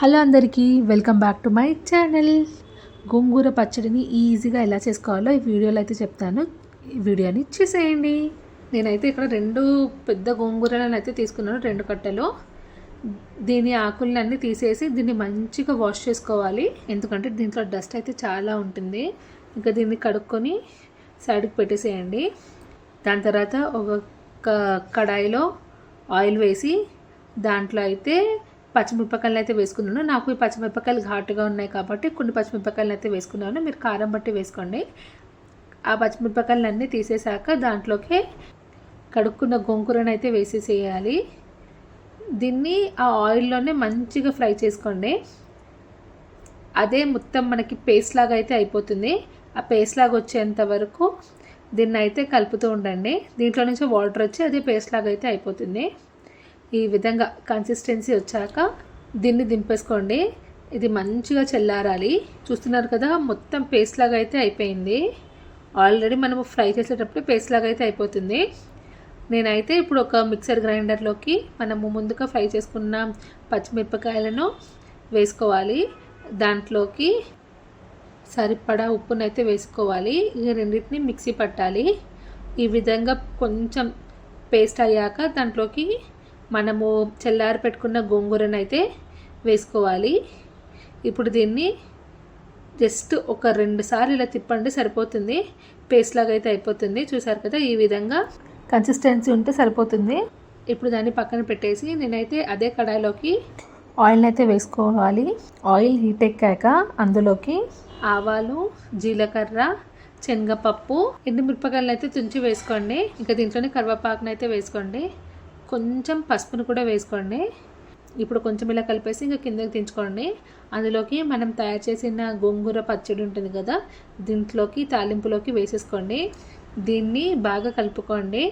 Hello అందరికీ welcome back to my channel. Gongura పచ్చడిని ఈజీగా ఎలా చేసుకోవాలో ఈ వీడియోలో అయితే చెప్తాను. ఈ వీడియోని చేసేయండి. నేనైతే ఇక్కడ రెండు పెద్ద గోంగూరలను అయితే తీసుకున్నాను రెండు కట్టలు. దీని ఆకులన్నీ తీసేసి దీన్ని మంచిగా వాష్ చేసుకోవాలి. ఎందుకంటే దీంట్లో డస్ట్ అయితే చాలా ఉంటుంది. ఇంకా దీన్ని కడుక్కొని సైడ్కి పెట్టేసేయండి. దాని తర్వాత ఒక కడాయిలో ఆయిల్ వేసి దాంట్లో అయితే పచ్చిమిరపకాయలు అయితే వేసుకున్నాను. నాకు ఈ పచ్చిమిరపకాయలు ఘాటుగా ఉన్నాయి కాబట్టి కొన్ని పచ్చిమిరపకాయలు అయితే వేసుకున్నాను. మీరు కారం బట్టి వేసుకోండి. ఆ పచ్చిమిరపకాయలు అన్నీ తీసేసాక దాంట్లోకి కడుక్కున్న గోంగూరను అయితే వేసేసేయాలి. దీన్ని ఆ ఆయిల్లోనే మంచిగా ఫ్రై చేసుకోండి. అదే మొత్తం మనకి పేస్ట్ లాగా అయితే అయిపోతుంది. ఆ పేస్ట్ లాగా వచ్చేంత వరకు దీన్ని అయితే కలుపుతూ ఉండండి. దీంట్లో నుంచి వాటర్ వచ్చి అదే పేస్ట్ లాగా అయితే అయిపోతుంది. ఈ విధంగా కన్సిస్టెన్సీ వచ్చాక దీన్ని దింపేసుకోండి. ఇది మంచిగా చల్లారాలి. చూస్తున్నారు కదా మొత్తం పేస్ట్ లాగా అయితే అయిపోయింది. ఆల్రెడీ మనము ఫ్రై చేసేటప్పుడు పేస్ట్ లాగా అయితే అయిపోతుంది. నేనైతే ఇప్పుడు ఒక మిక్సర్ గ్రైండర్లోకి మనము ముందుగా ఫ్రై చేసుకున్న పచ్చిమిరపకాయలను వేసుకోవాలి. దాంట్లోకి సరిపడా ఉప్పునైతే వేసుకోవాలి. ఈ రెండింటిని మిక్సీ పట్టాలి. ఈ విధంగా కొంచెం పేస్ట్ అయ్యాక దాంట్లోకి మనము చల్లారి పెట్టుకున్న గోంగూరను అయితే వేసుకోవాలి. ఇప్పుడు దీన్ని జస్ట్ ఒక రెండు సార్లు ఇలా తిప్పండి సరిపోతుంది. పేస్ట్ లాగా అయితే అయిపోతుంది. చూసారు కదా ఈ విధంగా కన్సిస్టెన్సీ ఉంటే సరిపోతుంది. ఇప్పుడు దాన్ని పక్కన పెట్టేసి నేనైతే అదే కడాయిలోకి ఆయిల్ అయితే వేసుకోవాలి. ఆయిల్ హీట్ ఎక్కాక అందులోకి ఆవాలు జీలకర్ర శనగపప్పు ఎండుమిరపకాయలను అయితే తుంచి వేసుకోండి. ఇంకా దీంట్లోనే కరివేపాకును అయితే వేసుకోండి. కొంచెం పసుపును కూడా వేసుకోండి. ఇప్పుడు కొంచెం ఇలా కలిపేసి ఇంకా కిందకి దించుకోండి. అందులోకి మనం తయారు చేసిన గోంగూర పచ్చడి ఉంటుంది కదా దీంట్లోకి తాలింపులోకి వేసేసుకోండి. దీన్ని బాగా కలుపుకోండి.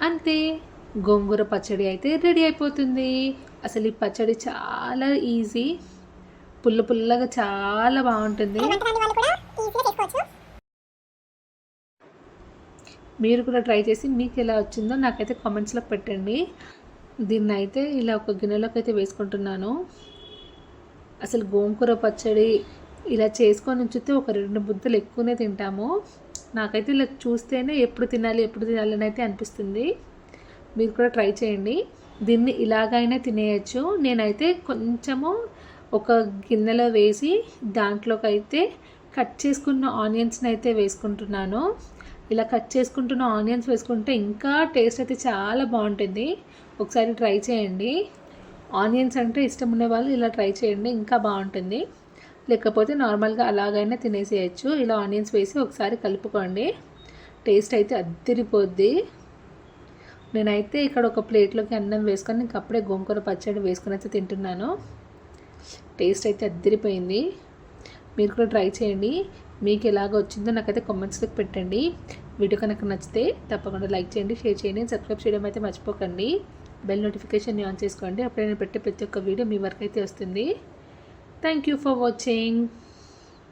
అంతే గోంగూర పచ్చడి అయితే రెడీ అయిపోతుంది. అసలు ఈ పచ్చడి చాలా ఈజీ. పుల్ల పుల్లగా చాలా బాగుంటుంది. మీరు కూడా ట్రై చేసి మీకు ఎలా వచ్చిందో నాకైతే కామెంట్స్లో పెట్టండి. దీన్ని అయితే ఇలా ఒక గిన్నెలోకి అయితే వేసుకుంటున్నాను. అసలు గోంకూర పచ్చడి ఇలా చేసుకొని ఉంచితే ఒక రెండు బుద్ధలు ఎక్కువనే తింటాము. నాకైతే ఇలా చూస్తేనే ఎప్పుడు తినాలి ఎప్పుడు తినాలి అని అయితే అనిపిస్తుంది. మీరు కూడా ట్రై చేయండి. దీన్ని ఇలాగైనా తినేయచ్చు. నేనైతే కొంచెము ఒక గిన్నెలో వేసి దాంట్లోకి అయితే కట్ చేసుకున్న ఆనియన్స్ని అయితే వేసుకుంటున్నాను. ఇలా కట్ చేసుకుంటున్న ఆనియన్స్ వేసుకుంటే ఇంకా టేస్ట్ అయితే చాలా బాగుంటుంది. ఒకసారి ట్రై చేయండి. ఆనియన్స్ అంటే ఇష్టం ఉండే వాళ్ళు ఇలా ట్రై చేయండి ఇంకా బాగుంటుంది. లేకపోతే నార్మల్గా అలాగైనా తినేసేయచ్చు. ఇలా ఆనియన్స్ వేసి ఒకసారి కలుపుకోండి. టేస్ట్ అయితే అద్దరిపోద్ది. నేనైతే ఇక్కడ ఒక ప్లేట్లోకి అన్నం వేసుకొని ఇంకప్పుడే గోంగూర పచ్చడి వేసుకొని అయితే తింటున్నాను. టేస్ట్ అయితే అద్దరిపోయింది. మీరు కూడా ట్రై చేయండి. మీకు ఎలాగ వచ్చిందో నాకైతే కామెంట్స్లోకి పెట్టండి. వీడియో కనుక నచ్చితే తప్పకుండా లైక్ చేయండి షేర్ చేయండి సబ్స్క్రైబ్ చేయడం అయితే మర్చిపోకండి. బెల్ నోటిఫికేషన్ ఆన్ చేసుకోండి. అప్పుడే నేను పెట్టే ప్రతి ఒక్క వీడియో మీ వరకు అయితే వస్తుంది. Thank you for watching